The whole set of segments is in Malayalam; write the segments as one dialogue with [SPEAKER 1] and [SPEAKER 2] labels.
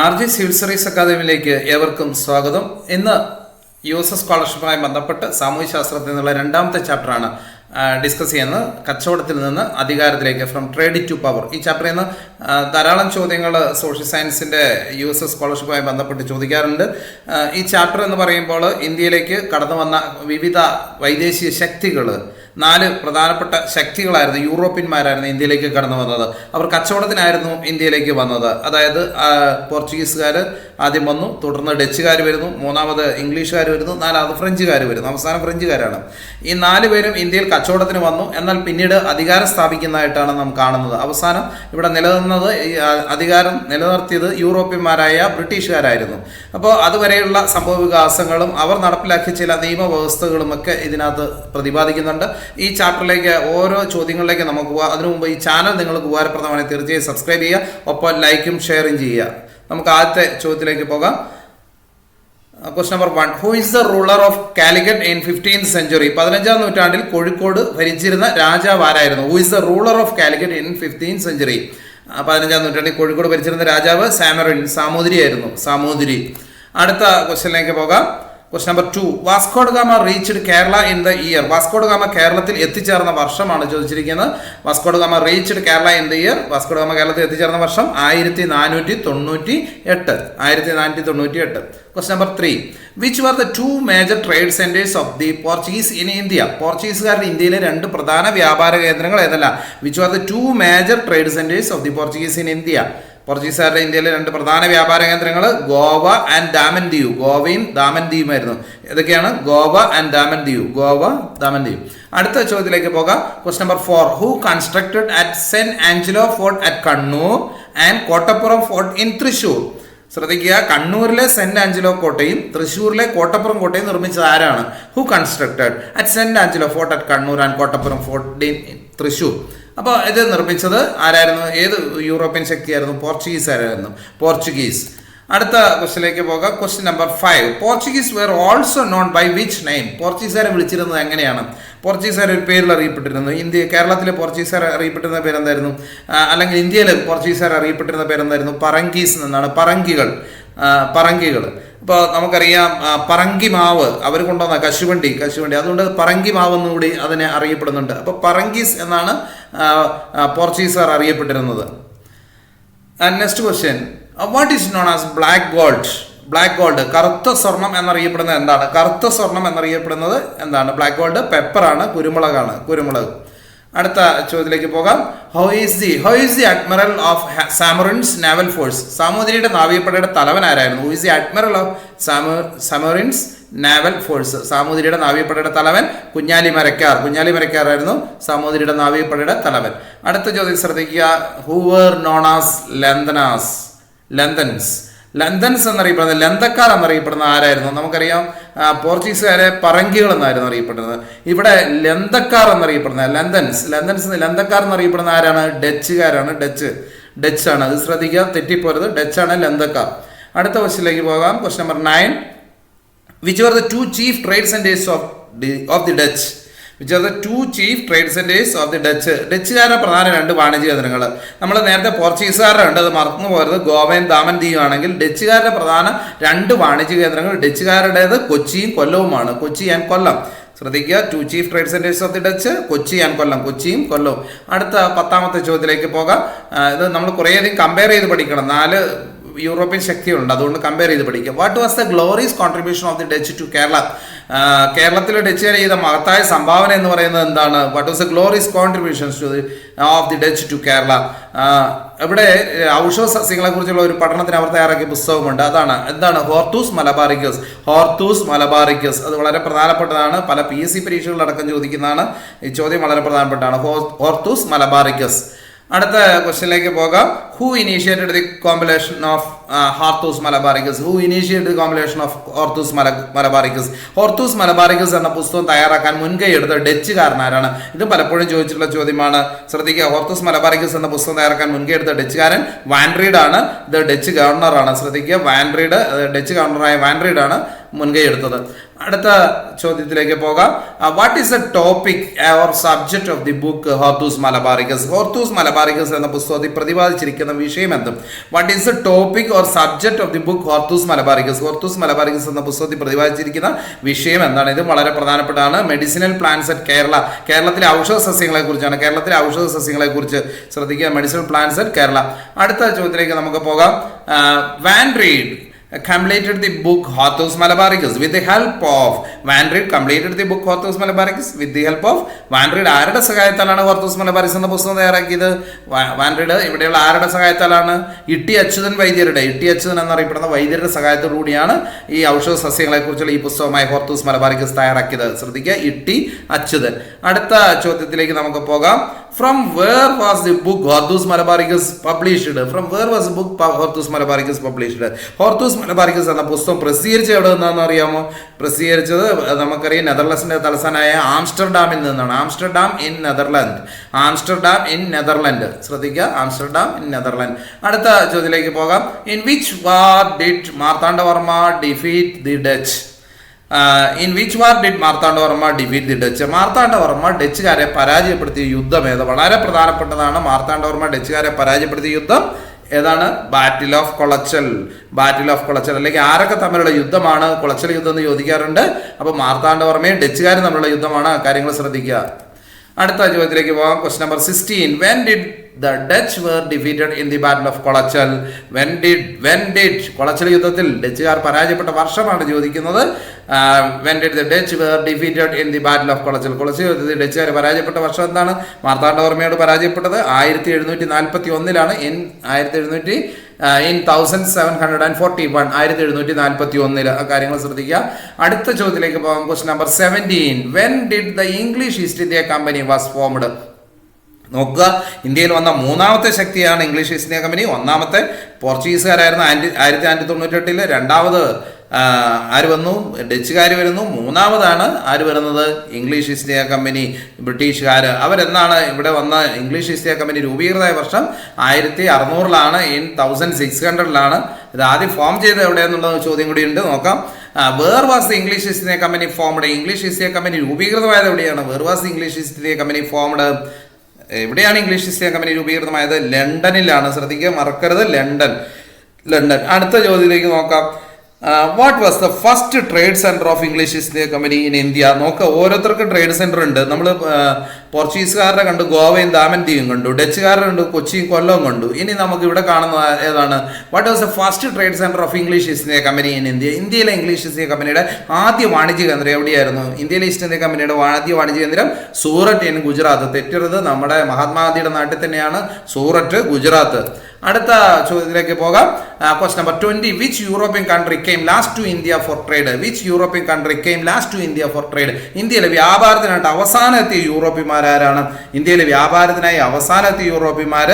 [SPEAKER 1] ആർ ജി സിവിൽ സർവീസ് അക്കാദമിയിലേക്ക് ഏവർക്കും സ്വാഗതം. ഇന്ന് യു എസ് എസ് സ്കോളർഷിപ്പുമായി ബന്ധപ്പെട്ട് സാമൂഹ്യശാസ്ത്രത്തിൽ നിന്നുള്ള രണ്ടാമത്തെ ചാപ്റ്ററാണ് ഡിസ്കസ് ചെയ്യുന്നത്. കച്ചവടത്തിൽ നിന്ന് അധികാരത്തിലേക്ക് ഫ്രം ട്രേഡ് ടു പവർ ഈ ചാപ്റ്ററിൽ നിന്ന് ധാരാളം ചോദ്യങ്ങൾ സോഷ്യൽ സയൻസിന്റെ യു എസ് സ്കോളർഷിപ്പുമായി ബന്ധപ്പെട്ട് ചോദിക്കാറുണ്ട്. ഈ ചാപ്റ്റർ എന്ന് പറയുമ്പോൾ ഇന്ത്യയിലേക്ക് കടന്നു വന്ന വിവിധ വൈദേശിക ശക്തികൾ നാല് പ്രധാനപ്പെട്ട ശക്തികളായിരുന്നു യൂറോപ്യന്മാരായിരുന്നു ഇന്ത്യയിലേക്ക് കടന്നു വന്നത്. അവർ കച്ചവടത്തിനായിരുന്നു ഇന്ത്യയിലേക്ക് വന്നത്. അതായത് പോർച്ചുഗീസുകാർ ആദ്യം വന്നു തുടർന്ന് ഡച്ചുകാർ വരുന്നു മൂന്നാമത് ഇംഗ്ലീഷുകാർ വരുന്നു നാലാമത് ഫ്രഞ്ചുകാർ വരുന്നു. അവസാനം ഫ്രഞ്ചുകാരാണ്. ഈ നാല് പേരും ഇന്ത്യയിൽ കച്ചവടത്തിന് വന്നു. എന്നാൽ പിന്നീട് അധികാരം സ്ഥാപിക്കുന്നതായിട്ടാണ് നാം കാണുന്നത്. അവസാനം ഇവിടെ നിലനിന്നത് അധികാരം നിലനിർത്തിയത് യൂറോപ്യന്മാരായ ബ്രിട്ടീഷുകാരായിരുന്നു. അപ്പോൾ അതുവരെയുള്ള സംഭവ വികാസങ്ങളും അവർ നടപ്പിലാക്കിയ ചില നിയമവ്യവസ്ഥകളും ഒക്കെ ഇതിനകത്ത് പ്രതിപാദിക്കുന്നുണ്ട്. ഈ ചാപ്റ്ററിലേക്ക് ഓരോ ചോദ്യങ്ങളിലേക്ക് നമുക്ക് പോകാം അതിനു മുമ്പ് ഈ ചാനൽ നിങ്ങൾക്ക് ഉപകാരപ്രദമാണെങ്കിൽ തീർച്ചയായും സബ്സ്ക്രൈബ് ചെയ്യുക. ഒപ്പം ലൈക്കും ഷെയറും ചെയ്യുക. നമുക്ക് ആദ്യത്തെ ചോദ്യത്തിലേക്ക് പോകാം. Quest number one who is the ruler of Calicut in fifteen century പതിനഞ്ചാം നൂറ്റാണ്ടിൽ കോഴിക്കോട് ഭരിച്ചിരുന്ന രാജാവ് ആരായിരുന്നു? Who is the ruler of Calicut in fifteen century പതിനഞ്ചാം നൂറ്റാണ്ടിൽ കോഴിക്കോട് ഭരിച്ചിരുന്ന രാജാവ് സാമറിൻ സാമൂതിരി ആയിരുന്നു സാമൂതിരി. അടുത്ത ക്വസ്റ്റ്യനിലേക്ക് പോകാം. Quest number two Vasco da Gama reached Kerala in the year. Vasco da Gama കേരളത്തിൽ എത്തിച്ചേർന്ന വർഷമാണ് ചോദിച്ചിരിക്കുന്നത്. Vasco da Gama reached Kerala in the year. Vasco da Gama കേരളത്തിൽ എത്തിച്ചേർന്ന വർഷം ആയിരത്തി നാനൂറ്റി തൊണ്ണൂറ്റി എട്ട് ആയിരത്തി നാനൂറ്റി തൊണ്ണൂറ്റി എട്ട് quest number three which were the two major trade centres of the Portuguese in India പോർച്ചുഗീസുകാരുടെ ഇന്ത്യയിലെ രണ്ട് പ്രധാന വ്യാപാര കേന്ദ്രങ്ങൾ ഏതല്ല? Which were the two major trade centres of the Portuguese in India പോർച്ചുഗീസുകാരുടെ ഇന്ത്യയിലെ രണ്ട് പ്രധാന വ്യാപാര കേന്ദ്രങ്ങൾ ഗോവ ആൻഡ് ദാമൻ ദ്വീപ് ഗോവയും ദാമൻ ദ്വീപുമായിരുന്നു ഇതൊക്കെയാണ് ഗോവ ആൻഡ് ദാമൻ ദ്വീപ് ഗോവ ദാമൻ ദ്വീപ് അടുത്ത ചോദ്യത്തിലേക്ക് പോകാം. Quest number four who constructed at Saint Angelo fort at Kannur and Kottappuram fort in Thrissur ശ്രദ്ധിക്കുക. കണ്ണൂരിലെ സെന്റ് ആഞ്ചലോ കോട്ടയും തൃശ്ശൂരിലെ കോട്ടപ്പുറം കോട്ടയും നിർമ്മിച്ചത് ആരാണ്? Who constructed at saint Angelo fort at Kannur and Kottappuram fort in Thrissur അപ്പോൾ ഇത് നിർമ്മിച്ചത് ആരായിരുന്നു? ഏത് യൂറോപ്യൻ ശക്തിയായിരുന്നു? പോർച്ചുഗീസ് ആരായിരുന്നു? പോർച്ചുഗീസ്. അടുത്ത ക്വസ്റ്റിലേക്ക് പോകാം. Question number five. Portuguese were also known by which name പോർച്ചുഗീസുകാരെ വിളിച്ചിരുന്നത് എങ്ങനെയാണ്? പോർച്ചുഗീസുകാർ ഒരു പേരിൽ അറിയപ്പെട്ടിരുന്നു. ഇന്ത്യ കേരളത്തിലെ പോർച്ചുഗീസുകാർ അറിയപ്പെട്ടിരുന്ന പേരെന്തായിരുന്നു? അല്ലെങ്കിൽ ഇന്ത്യയിലെ പോർച്ചുഗീസുകാർ അറിയപ്പെട്ടിരുന്ന പേരെന്തായിരുന്നു? പറങ്കീസ് എന്നാണ്. പറങ്കികൾ. പറങ്കികൾ. ഇപ്പോൾ നമുക്കറിയാം പറങ്കി മാവ് അവർ കൊണ്ടുവന്ന കശുവണ്ടി കശുവണ്ടി. അതുകൊണ്ട് പറങ്കി മാവ് എന്നുകൂടി അതിനെ അറിയപ്പെടുന്നുണ്ട്. അപ്പോൾ പറങ്കീസ് എന്നാണ് പോർച്ചുഗീസുകാർ അറിയപ്പെട്ടിരുന്നത്. Next question what is known as black gold black gold കറുത്ത സ്വർണം എന്നറിയപ്പെടുന്നത് എന്താണ്? കറുത്ത സ്വർണം എന്നറിയപ്പെടുന്നത് എന്താണ്? ബ്ലാക്ക് ഗോൾഡ് പെപ്പറാണ് കുരുമുളകാണ് കുരുമുളക്. അടുത്ത ചോദ്യത്തിലേക്ക് പോകാം. How is the how is the admiral of Zamorin's naval force സാമൂതിരിയുടെ നാവികപ്പടയുടെ തലവൻ ആരായിരുന്നു? Who is the admiral of Zamorin's naval force സാമൂതിരിയുടെ നാവികപ്പടയുടെ തലവൻ കുഞ്ഞാലി മരക്കാർ. കുഞ്ഞാലി മരക്കാറായിരുന്നു സാമൂതിരിയുടെ നാവികപ്പടയുടെ തലവൻ. അടുത്ത ചോദ്യം ശ്രദ്ധിക്കുക. ഹൂവർ നോണാസ് ലന്തനാസ് ലന്തൻസ് ലന്തൻസ് എന്നറിയപ്പെടുന്നത് ലന്തക്കാർ എന്നറിയപ്പെടുന്ന ആരായിരുന്നു? നമുക്കറിയാം പോർച്ചുഗീസുകാരെ പറങ്കികൾ എന്നായിരുന്നു അറിയപ്പെടുന്നത്. ഇവിടെ ലന്തക്കാർ എന്നറിയപ്പെടുന്നത് ലന്തൻസ് ലന്തൻസ് ലന്തക്കാർ എന്നറിയപ്പെടുന്ന ആരാണ്? ഡച്ചുകാരാണ്. ഡച്ച് ഡച്ച് ആണ് അത് ശ്രദ്ധിക്കുക തെറ്റിപ്പോരുത്. ഡച്ചാണ് ലന്തക്കാർ. അടുത്ത ക്വസ്റ്റിലേക്ക് പോകാം. Quest number nine which are the two chief trade centres of of the Dutch which are the two chief trade centres of the Dutch ഡച്ചുകാരുടെ പ്രധാന രണ്ട് വാണിജ്യ കേന്ദ്രങ്ങൾ. നമ്മൾ നേരത്തെ പോർച്ചുഗീസുകാരുടെ ഉണ്ട്. അത് മറന്നു പോരുത് ഗോവയും ദാമൻ ദിയും ആണെങ്കിൽ ഡച്ചുകാരുടെ പ്രധാന രണ്ട് വാണിജ്യ കേന്ദ്രങ്ങൾ ഡച്ചുകാരുടേത് കൊച്ചിയും കൊല്ലവുമാണ്. കൊച്ചി ആൻഡ് കൊല്ലം. ശ്രദ്ധിക്കുക. Two chief trade centres of the Dutch Kochi and Kollam. കൊച്ചിയും കൊല്ലവും. അടുത്ത പത്താമത്തെ ചോദ്യത്തിലേക്ക് പോകാം. ഇത് നമ്മൾ കുറേയധികം കമ്പയർ ചെയ്ത് പഠിക്കണം. നാല് യൂറോപ്യൻ ശക്തിയുണ്ട് അതുകൊണ്ട് കമ്പയർ ചെയ്ത് പഠിക്കുക. What was the glorious contribution of the Dutch to Kerala കേരളത്തിലെ ഡച്ചുകാർ ചെയ്ത മഹത്തായ സംഭാവന എന്ന് പറയുന്നത് എന്താണ്? What was the glorious contributions to of the Dutch to Kerala ഇവിടെ ഔഷധ സസ്യങ്ങളെ കുറിച്ചുള്ള ഒരു പഠനത്തിന് അവർ തയ്യാറാക്കിയ പുസ്തകമുണ്ട്. അതാണ് എന്താണ്? ഹോർത്തൂസ് മലബാറിക്കസ് ഹോർത്തൂസ് മലബാറിക്കസ് അത് വളരെ പ്രധാനപ്പെട്ടതാണ്. പല പി എസ് സി പരീക്ഷകളിലടക്കം ചോദിക്കുന്നതാണ്. ഈ ചോദ്യം വളരെ പ്രധാനപ്പെട്ടതാണ്. ഹോർത്തൂസ് മലബാറിക്കസ് അടുത്ത ക്വസ്റ്റ്യനിലേക്ക് പോകാം. Who initiated the compilation of Hortus Malabaricus who initiated compilation of Hortus മല മലബാറിക്കസ് ഹോർത്തൂസ് മലബാറിക്കസ് എന്ന പുസ്തകം തയ്യാറാക്കാൻ മുൻകൈ എടുത്ത ഡച്ചുകാരനാരാണ് ഇത് പലപ്പോഴും ചോദിച്ചിട്ടുള്ള ചോദ്യമാണ്. ശ്രദ്ധിക്കുക ഹോർത്തൂസ് മലബാറിക്കസ് എന്ന പുസ്തകം തയ്യാറാക്കാൻ മുൻകൈ എടുത്ത ഡച്ചുകാരൻ വാൻഡ്രീഡ് ആണ്. ഇത് ഡച്ച് ഗവർണറാണ് ശ്രദ്ധിക്കുക വാൻഡ്രീഡ് ഡച്ച് ഗവർണറായ വാൻഡ്രീഡ് ആണ് മുൻകൈ എടുത്തത്. അടുത്ത ചോദ്യത്തിലേക്ക് പോകാം. What is a topic or subject of the book Hortus Malabaricus Hortus Malabaricus എന്ന പുസ്തകത്തിൽ പ്രതിപാദിച്ചിരിക്കുന്ന വിഷയം എന്തും? What is a topic or subject of the book Hortus Malabaricus Hortus Malabaricus എന്ന പുസ്തകത്തിൽ പ്രതിപാദിച്ചിരിക്കുന്ന വിഷയം എന്താണ്? ഇത് വളരെ പ്രധാനപ്പെട്ടതാണ്. മെഡിസിനൽ പ്ലാന്റ്സ് അറ്റ് കേരള കേരളത്തിലെ ഔഷധ സസ്യങ്ങളെ കുറിച്ചാണ്. കേരളത്തിലെ ഔഷധ സസ്യങ്ങളെ കുറിച്ച് ശ്രദ്ധിക്കുക. മെഡിസിനൽ പ്ലാന്റ്സ് അറ്റ് കേരള അടുത്ത ചോദ്യത്തിലേക്ക് നമുക്ക് പോകാം. Van Rheede completed the book Hortus Malabaricus with the help of Van Reed completed the book Hortus Malabaricus with the help of Van Reed ആരുടെ സഹായത്താലാണ് ഹോർത്തൂസ് മലബാറിസ് എന്ന പുസ്തകം തയ്യാറാക്കിയത്? വാൻ റീഡ് ഇവിടെയുള്ള ആരുടെ സഹായത്താലാണ്? ഇട്ടി അച്യുതൻ വൈദ്യരുടെ ഇട്ടി അച്യുതൻ എന്നറിയപ്പെടുന്ന വൈദ്യരുടെ സഹായത്തോടു കൂടിയാണ് ഈ ഔഷധ സസ്യങ്ങളെ കുറിച്ചുള്ള ഈ പുസ്തകമായി ഹോർത്തൂസ് മലബാറിക്കസ് തയ്യാറാക്കിയത്. ശ്രദ്ധിക്കുക ഇട്ടി അച്യുതൻ. അടുത്ത ചോദ്യത്തിലേക്ക് നമുക്ക് പോകാം. From where was the book Hortus Malabaricus published from where was book Hortus Malabaricus published Hortus Malabaricus എന്ന പുസ്തകം പ്രസിദ്ധീകരിച്ച എവിടെ നിന്നാണെന്ന് അറിയാമോ? പ്രസിദ്ധീകരിച്ചത് നമുക്കറിയാം നെതർലൻഡ്സിന്റെ തലസ്ഥാനായ ആംസ്റ്റർഡാമിൽ നിന്നാണ്. Amsterdam in Netherland. Amsterdam in Netherland. ശ്രദ്ധിക്കുക ആംസ്റ്റർഡാം ഇൻ നെതർലാൻഡ്. അടുത്ത ചോദ്യത്തിലേക്ക് പോകാം. In which war did Marthanda Varma defeat the Dutch in which war did Marthanda Varma defeat the Dutch Marthanda Varma ഡച്ചുകാരെ പരാജയപ്പെടുത്തിയ യുദ്ധം ഏത്? വളരെ പ്രധാനപ്പെട്ടതാണ് മാർത്താണ്ഡവർമ്മ ഡച്ചുകാരെ പരാജയപ്പെടുത്തിയ യുദ്ധം ഏതാണ്? Battle of Colachel battle of Colachel അല്ലെങ്കിൽ ആരൊക്കെ തമ്മിലുള്ള യുദ്ധമാണ്? കൊളച്ചൽ യുദ്ധം എന്ന് ചോദിക്കാറുണ്ട്. അപ്പോൾ മാർത്താണ്ഡവർമ്മയും ഡച്ചുകാരും തമ്മിലുള്ള യുദ്ധമാണ്. കാര്യങ്ങൾ ശ്രദ്ധിക്കുക. അടുത്ത ചോദ്യത്തിലേക്ക് പോകാം quest number sixteen when did the Dutch were defeated in the battle of Colachel when did when did Colachel യുദ്ധത്തിൽ ഡച്ചുകാർ പരാജയപ്പെട്ട വർഷമാണ് ചോദിക്കുന്നത്. When did the Dutch were defeated in the battle of Colachel Colachel യുദ്ധത്തിൽ ഡച്ചുകാർ പരാജയപ്പെട്ട വർഷം എന്താണ്? മാർത്താണ്ഡവർമ്മയോട് പരാജയപ്പെട്ടത്. ആയിരത്തി എഴുന്നൂറ്റി നാൽപ്പത്തി ഒന്നിലാണ്. ഇൻ ആയിരത്തി എഴുന്നൂറ്റി in thousand seven hundred and forty one ആയിരത്തി എഴുന്നൂറ്റി നാൽപ്പത്തി ഒന്നിൽ ആ കാര്യങ്ങൾ ശ്രദ്ധിക്കുക. അടുത്ത ചോദ്യത്തിലേക്ക് പോകാം. Quest number seventeen when did the English East India company was formed നോക്കുക. ഇന്ത്യയിൽ വന്ന മൂന്നാമത്തെ ശക്തിയാണ് ഇംഗ്ലീഷ് ഈസ്റ്റ് ഇന്ത്യ കമ്പനി ഒന്നാമത്തെ പോർച്ചുഗീസുകാരായിരുന്നു ആയിരത്തി ആയിരത്തി തൊണ്ണൂറ്റെട്ടിൽ രണ്ടാമത് ആര് വന്നു? ഡച്ചുകാർ വരുന്നു. മൂന്നാമതാണ് ആര് വരുന്നത്? ഇംഗ്ലീഷ് ഈസ്റ്റ് ഇന്ത്യ കമ്പനി ബ്രിട്ടീഷുകാർ അവരെന്നാണ് ഇവിടെ വന്ന ഇംഗ്ലീഷ് ഈസ്റ്റ് ഇന്ത്യ കമ്പനി രൂപീകൃതമായ വർഷം ആയിരത്തി അറുന്നൂറിലാണ് ഇൻ തൗസൻഡ് സിക്സ് ഹൺഡ്രഡിലാണ്. ഇത് ആദ്യം ഫോം ചെയ്ത് എവിടെയെന്നുള്ള ചോദ്യം കൂടി ഉണ്ട്. നോക്കാം. Where was English East India company formed? English East India company രൂപീകൃതമായത് എവിടെയാണ്? Where was English East India company formed? എവിടെയാണ് ഇംഗ്ലീഷ് ഈസ്റ്റ് ഇന്ത്യ കമ്പനി രൂപീകൃതമായത്? ലണ്ടനിലാണ്. ശ്രദ്ധിക്കുക മറക്കരുത്. ലണ്ടൻ. ലണ്ടൻ. അടുത്ത ചോദ്യത്തിലേക്ക് നോക്കാം. What was the first trade centre of English East India company in India നോക്ക ഓരോരുത്തർക്കും ട്രേഡ് സെന്റർ ഉണ്ട്. നമ്മൾ പോർച്ചുഗീസുകാരുടെ കണ്ടു ഗോവയും ദാമന്തിയും കണ്ടു ഡച്ചുകാരുടെ കണ്ടു കൊച്ചിയും കൊല്ലവും കണ്ടു. ഇനി നമുക്ക് ഇവിടെ കാണുന്ന ഏതാണ്? What was the first trade centre of English East India company in India ഇന്ത്യയിലെ ഇംഗ്ലീഷ് ഈസ്റ്റ് ഇന്ത്യ കമ്പനിയുടെ ആദ്യ വാണിജ്യ കേന്ദ്രം എവിടെയായിരുന്നു? ഇന്ത്യയിലെ ഈസ്റ്റ് ഇന്ത്യ കമ്പനിയുടെ ആദ്യ വാണിജ്യ കേന്ദ്രം സൂററ്റ് ഇൻ ഗുജറാത്ത്. തെറ്റരുത് നമ്മുടെ മഹാത്മാഗാന്ധിയുടെ നാട്ടിൽ തന്നെയാണ് സൂററ്റ് ഗുജറാത്ത്. അടുത്ത ചോദ്യത്തിലേക്ക് പോകാം. Quest number twenty which European country came last to India for trade which European country came last to India for trade ഇന്ത്യയിലെ വ്യാപാരത്തിനായിട്ട് അവസാനം എത്തിയ യൂറോപ്യന്മാരാരാണ് ഇന്ത്യയിലെ വ്യാപാരത്തിനായി അവസാനം എത്തിയ യൂറോപ്യന്മാർ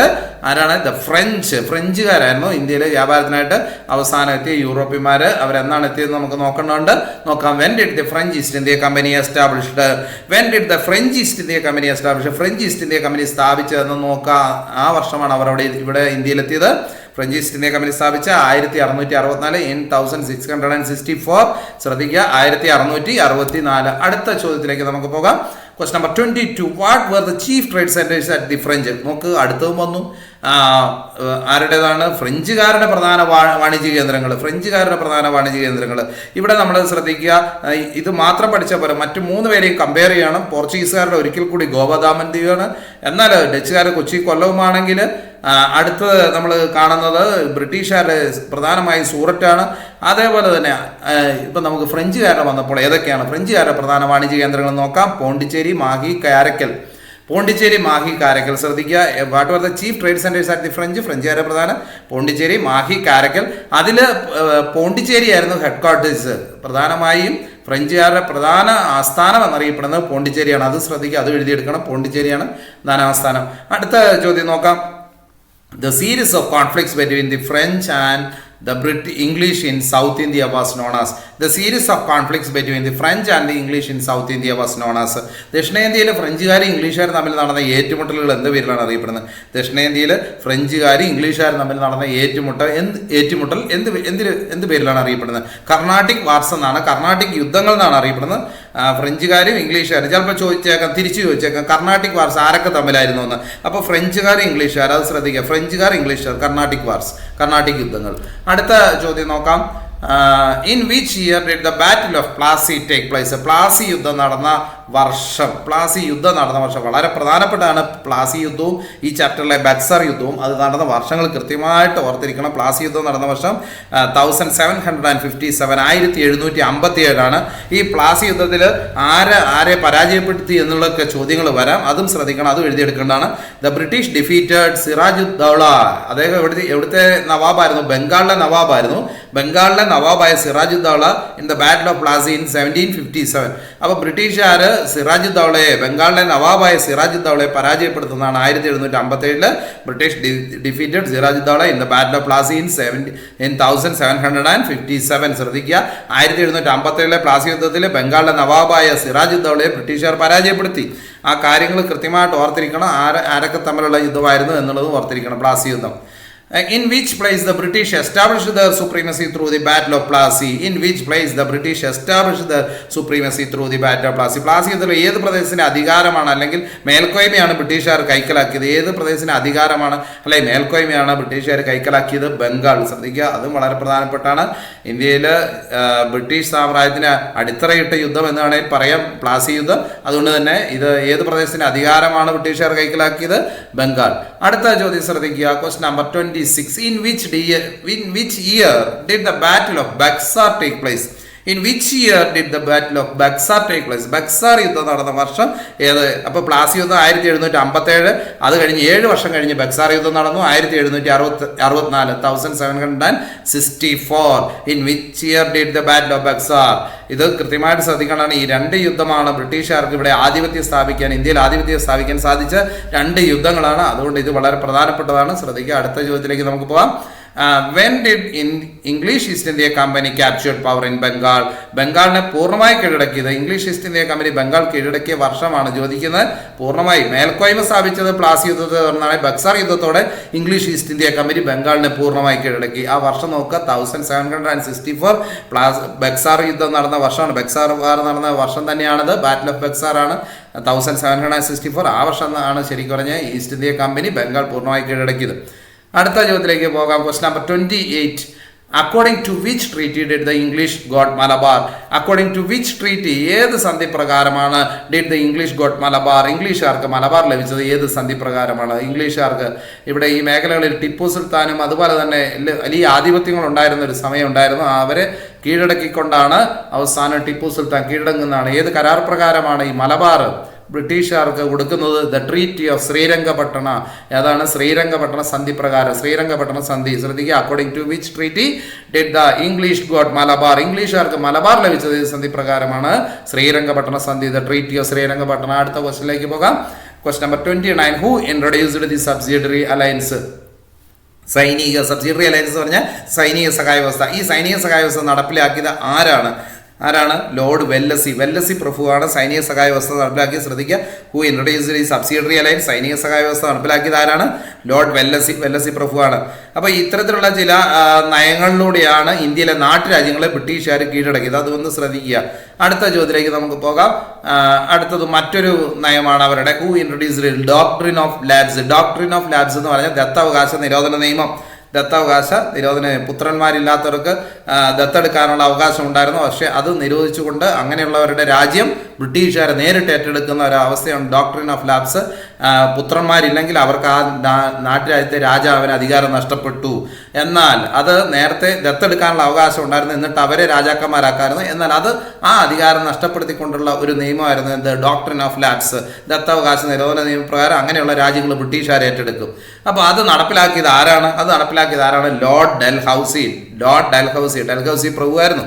[SPEAKER 1] ആരാണ്? ദ ഫ്രഞ്ച് ഫ്രഞ്ചുകാരായിരുന്നു ഇന്ത്യയിലെ വ്യാപാരത്തിനായിട്ട് അവസാനം എത്തിയ യൂറോപ്യന്മാർ അവരെന്നാണ് എത്തിയത് നമുക്ക് നോക്കേണ്ടതുണ്ട്. നോക്കാം. When did the French East India company established when did the French East India company establish French East India company സ്ഥാപിച്ചതെന്ന് നോക്കാം. ആ വർഷമാണ് അവർ അവിടെ ഇവിടെ ഇന്ത്യയിലെത്തിയത് ഫ്രഞ്ച് ഈസ്റ്റ് ഇന്ത്യ കമ്പനി സ്ഥാപിച്ച ആയിരത്തി അറുന്നൂറ്റി അറുപത്തിനാല് in thousand six hundred and sixty four ശ്രദ്ധിക്കുക ആയിരത്തി അറുന്നൂറ്റി അറുപത്തി നാല് അടുത്ത ചോദ്യത്തിലേക്ക് നമുക്ക് പോകാം. Quest number twenty two what were the chief trade centres at the French നമുക്ക് അടുത്തതും വന്നു. ആരുടേതാണ്? ഫ്രഞ്ചുകാരുടെ പ്രധാന വാണിജ്യ കേന്ദ്രങ്ങൾ ഫ്രഞ്ചുകാരുടെ പ്രധാന വാണിജ്യ കേന്ദ്രങ്ങൾ ഇവിടെ നമ്മൾ ശ്രദ്ധിക്കുക ഇത് മാത്രം പഠിച്ചാൽ പോരാ. മറ്റു മൂന്ന് പേരെയും കമ്പയർ ചെയ്യണം. പോർച്ചുഗീസുകാരുടെ ഒരിക്കൽ കൂടി ഗോവദാമൻ ദ്വീപാണ്. എന്നാൽ ഡച്ചുകാർ കൊച്ചി കൊല്ലവുമാണെങ്കിൽ അടുത്തത് നമ്മൾ കാണുന്നത് ബ്രിട്ടീഷുകാരുടെ പ്രധാനമായും സൂററ്റാണ്. അതേപോലെ തന്നെ ഇപ്പം നമുക്ക് ഫ്രഞ്ചുകാരുടെ വന്നപ്പോൾ ഏതൊക്കെയാണ്? ഫ്രഞ്ചുകാരുടെ പ്രധാന വാണിജ്യ കേന്ദ്രങ്ങൾ നോക്കാം. പോണ്ടിച്ചേരി മാഹി കാരക്കൽ. പോണ്ടിച്ചേരി മാഹി കാരക്കൽ. ശ്രദ്ധിക്കുക what were the chief trade centres at the French. ഫ്രഞ്ചുകാരെ പ്രധാനം പോണ്ടിച്ചേരി മാഹി കാരക്കൽ. അതിൽ പോണ്ടിച്ചേരി ആയിരുന്നു ഹെഡ് ക്വാർട്ടേഴ്സ്. പ്രധാനമായും ഫ്രഞ്ചുകാരുടെ പ്രധാന ആസ്ഥാനം എന്നറിയപ്പെടുന്നത് പോണ്ടിച്ചേരിയാണ്. അത് ശ്രദ്ധിക്കുക അത് എഴുതിയെടുക്കണം. പോണ്ടിച്ചേരിയാണ് പ്രധാന ആസ്ഥാനം. അടുത്ത ചോദ്യം നോക്കാം. The series of conflicts between the French and the British English in South India was known as The series of conflicts between the French and the English in South India was known as ദക്ഷിണേന്ത്യയിലെ ഫ്രഞ്ചുകാരും ഇംഗ്ലീഷുകാരും തമ്മിൽ നടന്ന ഏറ്റുമുട്ടലുകൾ എന്ത് പേരിലാണ് അറിയപ്പെടുന്നത്? ദക്ഷിണേന്ത്യയിൽ ഫ്രഞ്ചുകാരും ഇംഗ്ലീഷുകാരും തമ്മിൽ നടന്ന ഏറ്റുമുട്ടൽ എന്ത് ഏറ്റുമുട്ടൽ എന്ത് എന്തിന് എന്ത് പേരിലാണ് അറിയപ്പെടുന്നത്? കർണാട്ടിക് വാർസ് എന്നാണ് കർണാട്ടിക് യുദ്ധങ്ങൾ എന്നാണ് അറിയപ്പെടുന്നത്. ഫ്രഞ്ചുകാരും ഇംഗ്ലീഷുകാരും ചിലപ്പോൾ ചോദിച്ചേക്കാം തിരിച്ചു ചോദിച്ചേക്കാം കർണാട്ടിക് വാർസ് ആരൊക്കെ തമ്മിലായിരുന്നു എന്ന്. അപ്പോൾ ഫ്രഞ്ചുകാർ ഇംഗ്ലീഷുകാർ അത് ശ്രദ്ധിക്കുക ഫ്രഞ്ചുകാർ ഇംഗ്ലീഷുകാർ കർണാട്ടിക് വാർസ് കർണാട്ടിക് യുദ്ധങ്ങൾ. അടുത്ത ചോദ്യം നോക്കാം. In which year did the battle of Plassey take place Plassey യുദ്ധം നടന്ന വർഷം. പ്ലാസി യുദ്ധം നടന്ന വർഷം. വളരെ പ്രധാനപ്പെട്ടതാണ് പ്ലാസി യുദ്ധവും ഈ ചാപ്റ്ററിലെ ബക്സർ യുദ്ധവും. അത് നടന്ന വർഷങ്ങൾ കൃത്യമായിട്ട് ഓർത്തിരിക്കണം. പ്ലാസി യുദ്ധം നടന്ന വർഷം thousand seven hundred and fifty seven ആയിരത്തി എഴുന്നൂറ്റി അമ്പത്തി ഏഴാണ് ഈ പ്ലാസി യുദ്ധത്തിൽ ആരെ ആരെ പരാജയപ്പെടുത്തി എന്നുള്ളൊക്കെ ചോദ്യങ്ങൾ വരാം. അതും ശ്രദ്ധിക്കണം അതും എഴുതിയെടുക്കേണ്ടതാണ്. The British defeated Siraj Daula അദ്ദേഹം എവിടുത്തെ എവിടുത്തെ നവാബായിരുന്നു? ബംഗാളിലെ നവാബായിരുന്നു. ബംഗാളിലെ നവാബായ Siraj Daula in the battle of Plassey in seventeen fifty seven അപ്പോൾ ബ്രിട്ടീഷുകാർ സിറാജ് ദൗളയെ ബംഗാളിലെ നവാബായ സിറാജ് ദൗളയെ പരാജയപ്പെടുത്തുന്നതാണ് ആയിരത്തി എഴുന്നൂറ്റി അമ്പത്തി ഏഴിൽ British defeated Siraj Daula in the battle of Plassey in seventy in thousand seven hundred and fifty seven ശ്രദ്ധിക്കുക. ആയിരത്തി എഴുന്നൂറ്റി അമ്പത്തി ഏഴിലെ പ്ലാസി യുദ്ധത്തിൽ ബംഗാളിലെ നവാബായ സിറാജ് ദൗളയെ ബ്രിട്ടീഷുകാർ പരാജയപ്പെടുത്തി. ആ കാര്യങ്ങൾ കൃത്യമായിട്ട് ഓർത്തിരിക്കണം. ആര ആരൊക്കെ തമ്മിലുള്ള യുദ്ധമായിരുന്നു എന്നുള്ളതും ഓർത്തിരിക്കണം പ്ലാസി യുദ്ധം. In which place the British established their supremacy through the Battle of Plassey? In which place the British established their supremacy through the Battle of Plassey? Plassey എന്നുള്ള ഏത് പ്രദേശത്തിന്റെ അധികാരമാണ്? അല്ലെങ്കിൽ മേൽക്കോയ്മയാണ് ബ്രിട്ടീഷുകാർ കൈക്കലാക്കിയത്? ഏത് പ്രദേശത്തിന്റെ അധികാരമാണ്? അല്ലെങ്കിൽ മേൽക്കോയ്മയാണ് ബ്രിട്ടീഷുകാർ കൈക്കലാക്കിയത്? ബംഗാൾ. ശ്രദ്ധിക്കുക അതും വളരെ പ്രധാനപ്പെട്ടാണ്. ഇന്ത്യയിൽ ബ്രിട്ടീഷ് സാമ്രാജ്യത്തിന് അടിത്തറയിട്ട യുദ്ധം എന്ന് വേണമെങ്കിൽ പറയാം പ്ലാസി യുദ്ധം. അതുകൊണ്ട് തന്നെ ഇത് ഏത് പ്രദേശത്തിന്റെ അധികാരമാണ് ബ്രിട്ടീഷുകാർ കൈക്കലാക്കിയത്? ബംഗാൾ. അടുത്ത ചോദ്യം ശ്രദ്ധിക്കുക. Quest number 1976, in which, year, in which year did the Battle of Bexar take place? In which year did the battle of Buxar take place Buxar യുദ്ധം നടന്ന വർഷം ഏത്? അപ്പോൾ പ്ലാസി യുദ്ധം ആയിരത്തി എഴുന്നൂറ്റി അമ്പത്തേഴ് അത് കഴിഞ്ഞ് ഏഴ് വർഷം കഴിഞ്ഞ് ബക്സാർ യുദ്ധം നടന്നു. ആയിരത്തി എഴുന്നൂറ്റി അറുപത്തി അറുപത്തിനാല് thousand seven hundred and sixty four in which year did the battle of Buxar ഇത് കൃത്യമായിട്ട് ശ്രദ്ധിക്കേണ്ടതാണ്. ഈ രണ്ട് യുദ്ധമാണ് ബ്രിട്ടീഷുകാർക്ക് ഇവിടെ ആധിപത്യം സ്ഥാപിക്കാൻ ഇന്ത്യയിൽ ആധിപത്യം സ്ഥാപിക്കാൻ സാധിച്ച രണ്ട് യുദ്ധങ്ങളാണ്. അതുകൊണ്ട് ഇത് വളരെ പ്രധാനപ്പെട്ടതാണ്. ശ്രദ്ധിക്കുക. അടുത്ത ചോദ്യത്തിലേക്ക് നമുക്ക് പോകാം. When did English East India company captured power in Bengal ബംഗാളിനെ പൂർണമായി കീഴടക്കിയത് English East India company Bengal കീഴടക്കിയ വർഷമാണ്. ചോദിക്കുന്നത് പൂർണമായി മേൽക്കോയ്മ സ്ഥാപിച്ചത് പ്ലാസി യുദ്ധത്തെ തുടർന്നാണ് ബക്സാർ യുദ്ധത്തോടെ ഇംഗ്ലീഷ് ഈസ്റ്റ് ഇന്ത്യ കമ്പനി ബംഗാളിനെ പൂർണമായി കീഴടക്കി. ആ വർഷം നോക്കുക thousand seven hundred and sixty four പ്ലാസ് Buxar യുദ്ധം നടന്ന വർഷമാണ്. ബക്സാർ വാർ നടന്ന വർഷം തന്നെയാണത്. ബാറ്റിൽ ഓഫ് ബക്സാർ ആണ്. Thousand seven hundred and sixty four ആ വർഷം ആണ് ശരിക്കും പറഞ്ഞാൽ ഈസ്റ്റ് ഇന്ത്യ കമ്പനി ബംഗാൾ പൂർണമായി കീഴടക്കിയത്. അടുത്ത ചോദ്യത്തിലേക്ക് പോകാം. Quest number twenty eight according to which treaty did the English got Malabar according to which treaty ഏത് സന്ധി പ്രകാരമാണ് did the English got Malabar ഇംഗ്ലീഷുകാർക്ക് Malabar ലഭിച്ചത് ഏത് സന്ധി പ്രകാരമാണ്? ഇംഗ്ലീഷുകാർക്ക് ഇവിടെ ഈ മേഖലകളിൽ ടിപ്പു സുൽത്താനും അതുപോലെ തന്നെ വലിയ ആധിപത്യങ്ങൾ ഉണ്ടായിരുന്ന ഒരു സമയം ഉണ്ടായിരുന്നു. അവരെ കീഴടക്കിക്കൊണ്ടാണ് അവസാനം ടിപ്പു സുൽത്താൻ കീഴടങ്ങുന്നതാണ്. ഏത് കരാർ പ്രകാരമാണ് ഈ മലബാർ? ബ്രിട്ടീഷുകാർക്ക് കൊടുക്കുന്നത് ദ ട്രീറ്റി ഓഫ് ശ്രീരംഗപട്ടണ. ഏതാണ്? ശ്രീരംഗപട്ടണ സന്ധി പ്രകാരം ശ്രീരംഗപട്ടണ സന്ധി. ശ്രദ്ധിക്കുക. According to which treaty did the English got Malabar ഇംഗ്ലീഷുകാർക്ക് Malabar ലഭിച്ചത് ഈ സന്ധി പ്രകാരമാണ് ശ്രീരംഗപട്ടണ സന്ധി. The treaty of Srirangapatna. അടുത്ത ക്വസ്റ്റിലേക്ക് പോകാം. Quest number twenty nine who introduced the subsidiary alliance സൈനിക സബ്സിഡറി അലയൻസ് എന്ന് പറഞ്ഞാൽ സൈനിക സഹായ വ്യവസ്ഥ. ഈ സൈനിക സഹായ വ്യവസ്ഥ നടപ്പിലാക്കിയത് ആരാണ്? ആരാണ്? Lord Wellesley. വെല്ലസി പ്രഭുവാണ് സൈനിക സഹായ വ്യവസ്ഥ നടപ്പിലാക്കിയത്. ശ്രദ്ധിക്കുക. ഹു ഇൻട്രൊഡ്യൂസ് ഈ സബ്സിഡറി അലയൻസ് സൈനിക സഹായ വ്യവസ്ഥ നടപ്പിലാക്കിയത് ആരാണ്? ലോർഡ് വെല്ലസി വെല്ലസി പ്രഭുവാണ്. അപ്പോൾ ഇത്തരത്തിലുള്ള ചില നയങ്ങളിലൂടെയാണ് ഇന്ത്യയിലെ നാട്ടുരാജ്യങ്ങളെ ബ്രിട്ടീഷുകാർ കീഴടക്കിയത്. അതൊന്ന് ശ്രദ്ധിക്കുക. അടുത്ത ചോദ്യത്തിലേക്ക് നമുക്ക് പോകാം. അടുത്തത് മറ്റൊരു നയമാണ് അവരുടെ. Who introduced doctrine of lapse doctrine of lapse എന്ന് പറഞ്ഞാൽ ദത്താവകാശ നിരോധന നിയമം. ദത്താവകാശ നിരോധന പുത്രന്മാരില്ലാത്തവർക്ക് ദത്തെടുക്കാനുള്ള അവകാശം ഉണ്ടായിരുന്നു പക്ഷേ അത് നിരോധിച്ചുകൊണ്ട് അങ്ങനെയുള്ളവരുടെ രാജ്യം ബ്രിട്ടീഷുകാരെ നേരിട്ട് ഏറ്റെടുക്കുന്ന ഒരവസ്ഥയാണ് ഡോക്ടറിൻ ഓഫ് ലാബ്സ് പുത്രന്മാരില്ലെങ്കിൽ അവർക്ക് ആ നാട്ടുരാജ്യത്തെ രാജാവിന് അധികാരം നഷ്ടപ്പെട്ടു. എന്നാൽ അത് നേരത്തെ ദത്തെടുക്കാനുള്ള അവകാശം ഉണ്ടായിരുന്നു. എന്നിട്ട് അവരെ രാജാക്കന്മാരാക്കായിരുന്നു. എന്നാൽ അത് ആ അധികാരം നഷ്ടപ്പെടുത്തിക്കൊണ്ടുള്ള ഒരു നിയമമായിരുന്നു എന്ത്? ഡോക്ടറിൻ ഓഫ് ലാബ്സ് ദത്തവകാശ നിരോധന നിയമപ്രകാരം അങ്ങനെയുള്ള രാജ്യങ്ങൾ ബ്രിട്ടീഷുകാർ ഏറ്റെടുക്കും. അപ്പോൾ അത് നടപ്പിലാക്കിയത് ആരാണ്? അത് നടപ്പിലാക്കിയത് ആരാണ്? ലോർഡ് ഡൽഹൌസി. ലോർഡ് ഡൽഹൌസി. ഡൽഹൌസി പ്രഭുവായിരുന്നു.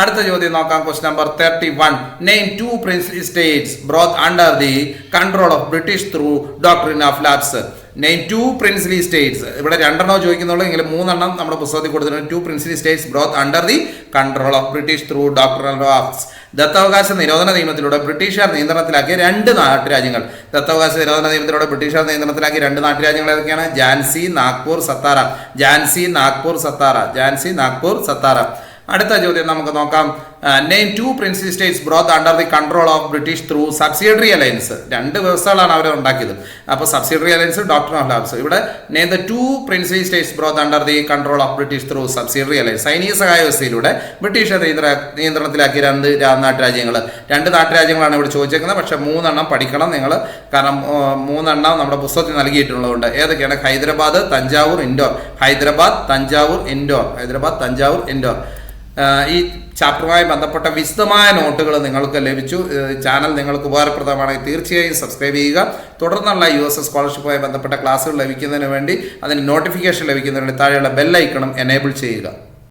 [SPEAKER 1] അടുത്ത ചോദ്യം നോക്കാം. Quest number thirty one name two princely states brought under the control of British through doctrine of lapse name two princely states ഇവിടെ രണ്ടെണ്ണം ചോദിക്കുന്നുള്ളൂ. എങ്കിലും മൂന്നെണ്ണം നമ്മുടെ പുസ്തകത്തിൽ കൊടുത്തിട്ടുണ്ട്. Two princely states brought under the control of British through doctrine of ദത്താവകാശ നിരോധന നിയമത്തിലൂടെ ബ്രിട്ടീഷുകാർ നിയന്ത്രണത്തിലാക്കിയ രണ്ട് നാട്ടുരാജ്യങ്ങൾ. ദത്താവകാശ നിരോധന നിയമത്തിലൂടെ ബ്രിട്ടീഷുകാർ നിയന്ത്രണത്തിലാക്കിയ രണ്ട് നാട്ടുരാജ്യങ്ങൾ ഏതൊക്കെയാണ്? ജാൻസി നാഗ്പൂർ സത്താറ. ജാൻസി നാഗ്പൂർ സത്താറ. ജാൻസി നാഗ്പൂർ സത്താറ. അടുത്ത ചോദ്യം നമുക്ക് നോക്കാം. Name two princely states brought under the control of British through subsidiary alliance രണ്ട് വ്യവസ്ഥകളാണ് അവർ ഉണ്ടാക്കിയത്. അപ്പോൾ subsidiary alliance doctrine of lapse ഇവിടെ name the two princely states brought under the control of British through subsidiary alliance സൈനിക സഹായ വ്യവസ്ഥയിലൂടെ ബ്രിട്ടീഷ് നിയന്ത്ര നിയന്ത്രണത്തിലാക്കിയ രണ്ട് നാട്ടുരാജ്യങ്ങൾ രണ്ട് നാട്ടുരാജ്യങ്ങളാണ് ഇവിടെ ചോദിച്ചേക്കുന്നത്. പക്ഷേ മൂന്നെണ്ണം പഠിക്കണം നിങ്ങൾ കാരണം മൂന്നെണ്ണം നമ്മുടെ പുസ്തകത്തിൽ നൽകിയിട്ടുള്ളതുകൊണ്ട്. ഏതൊക്കെയാണ്? ഹൈദരാബാദ് തഞ്ചാവൂർ ഇൻഡോർ. ഹൈദരാബാദ് തഞ്ചാവൂർ ഇൻഡോർ. ഹൈദരാബാദ് തഞ്ചാവൂർ ഇൻഡോർ. ഈ ചാപ്റ്ററുമായി ബന്ധപ്പെട്ട വിശദമായ നോട്ടുകൾ നിങ്ങൾക്ക് ലഭിച്ചു. ചാനൽ നിങ്ങൾക്ക് ഉപകാരപ്രദമാണെങ്കിൽ തീർച്ചയായും സബ്സ്ക്രൈബ് ചെയ്യുക. തുടർന്നുള്ള യു എസ് എസ് സ്കോളർഷിപ്പുമായി ബന്ധപ്പെട്ട ക്ലാസ്സുകൾ ലഭിക്കുന്നതിന് വേണ്ടി അതിന് നോട്ടിഫിക്കേഷൻ ലഭിക്കുന്നതിന് വേണ്ടി താഴെയുള്ള ബെല്ലൈക്കണം എനേബിൾ ചെയ്യുക.